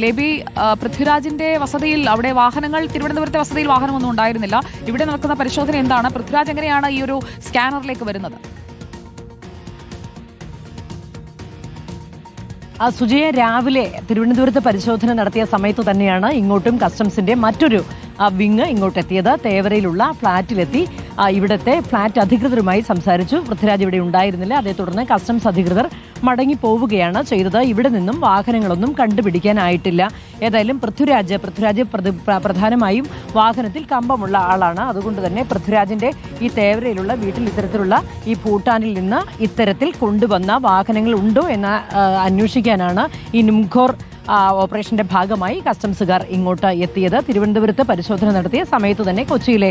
ലേബി പൃഥ്വിരാജിന്റെ വസതിയിൽ അവിടെ വാഹനങ്ങൾ തിരുവനന്തപുരത്തെ വസതിയിൽ വാഹനമൊന്നും ഉണ്ടായിരുന്നില്ല. ഇവിടെ നടക്കുന്ന പരിശോധന എന്താണ്? പൃഥ്വിരാജ് എങ്ങനെയാണ് ഈ ഒരു സ്കാനറിലേക്ക് വരുന്നത്? സുജയ രാവിലെ തിരുവനന്തപുരത്ത് പരിശോധന നടത്തിയ സമയത്ത് തന്നെയാണ് ഇങ്ങോട്ടും കസ്റ്റംസിന്റെ മറ്റൊരു വിങ് ഇങ്ങോട്ടെത്തിയത് തേവരയിലുള്ള ഫ്ളാറ്റിലെത്തി ഇവിടത്തെ ഫ്ളാറ്റ് അധികൃതരുമായി സംസാരിച്ചു. പൃഥ്വിരാജ് ഇവിടെ ഉണ്ടായിരുന്നില്ല. അതേ തുടർന്ന് കസ്റ്റംസ് അധികൃതർ മടങ്ങി പോവുകയാണ് ചെയ്തത്. ഇവിടെ നിന്നും വാഹനങ്ങളൊന്നും കണ്ടുപിടിക്കാനായിട്ടില്ല. ഏതായാലും പൃഥ്വിരാജ് പൃഥ്വിരാജ് പ്രധാനമായും വാഹനത്തിൽ കമ്പമുള്ള ആളാണ്. അതുകൊണ്ട് തന്നെ പൃഥ്വിരാജിന്റെ ഈ തേവരയിലുള്ള വീട്ടിൽ ഇത്തരത്തിലുള്ള ഈ ഭൂട്ടാനിൽ നിന്ന് ഇത്തരത്തിൽ കൊണ്ടുവന്ന വാഹനങ്ങൾ ഉണ്ടോ എന്ന് അന്വേഷിക്കാനാണ് ഈ നുംഖോർ ഓപ്പറേഷന്റെ ഭാഗമായി കസ്റ്റംസുകാർ ഇങ്ങോട്ട് എത്തിയത്. തിരുവനന്തപുരത്ത് പരിശോധന നടത്തിയ സമയത്ത് തന്നെ കൊച്ചിയിലെ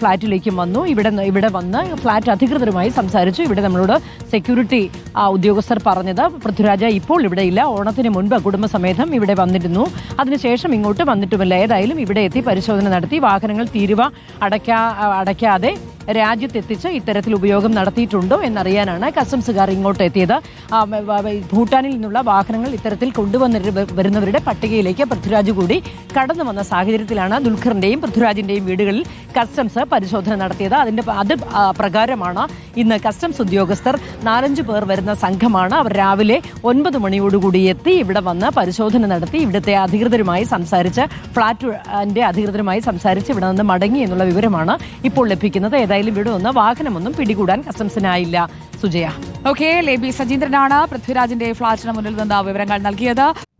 ഫ്ളാറ്റിലേക്കും വന്നു. ഇവിടെ ഇവിടെ വന്ന് ഫ്ളാറ്റ് അധികൃതരുമായി സംസാരിച്ചു. ഇവിടെ നമ്മളോട് സെക്യൂരിറ്റി ഉദ്യോഗസ്ഥർ പറഞ്ഞത് പൃഥ്വിരാജ ഇപ്പോൾ ഇവിടെ ഇല്ല. ഓണത്തിന് മുൻപ് കുടുംബസമേതം ഇവിടെ വന്നിരുന്നു. അതിനുശേഷം ഇങ്ങോട്ട് വന്നിട്ടുമില്ല. ഏതായാലും ഇവിടെ എത്തി പരിശോധന നടത്തി. വാഹനങ്ങൾ തീരുവ അടയ്ക്കാ അടയ്ക്കാതെ രാജ്യത്തെത്തിച്ച് ഇത്തരത്തിൽ ഉപയോഗം നടത്തിയിട്ടുണ്ടോ എന്നറിയാനാണ് കസ്റ്റംസുകാർ ഇങ്ങോട്ട് എത്തിയത് ഭൂട്ടാനിൽ നിന്നുള്ള വാഹനങ്ങൾ ഇത്തരത്തിൽ കൊണ്ടുവന്ന വരുന്നവരുടെ പട്ടികയിലേക്ക് പൃഥ്വിരാജ് കൂടി കടന്നു വന്ന സാഹചര്യത്തിലാണ് ദുൽഖറിന്റെയും പൃഥ്വിരാജിന്റെയും വീടുകളിൽ കസ്റ്റംസ് പരിശോധന നടത്തിയത്. അതിന്റെ അത് പ്രകാരമാണ് ഇന്ന് കസ്റ്റംസ് ഉദ്യോഗസ്ഥർ നാലഞ്ച് പേർ വരുന്ന സംഘമാണ്. അവർ രാവിലെ ഒൻപത് മണിയോടുകൂടി എത്തി ഇവിടെ വന്ന് പരിശോധന നടത്തി ഇവിടുത്തെ അധികൃതരുമായി സംസാരിച്ച് ഫ്ളാറ്റിന്റെ അധികൃതരുമായി സംസാരിച്ച് ഇവിടെ നിന്ന് മടങ്ങി എന്നുള്ള വിവരമാണ് ഇപ്പോൾ ലഭിക്കുന്നത്. ഏതായാലും ഇവിടെ ഒന്ന് വാഹനമൊന്നും പിടികൂടാൻ കസ്റ്റംസിനായില്ല. സുജയ. ഓക്കെ ലേബി സജീന്ദ്രനാണ്. പൃഥ്വിരാജിന്റെ ഫ്ളാറ്റിന് മുന്നിൽ നിന്ന് വിവരങ്ങൾ നൽകിയത്.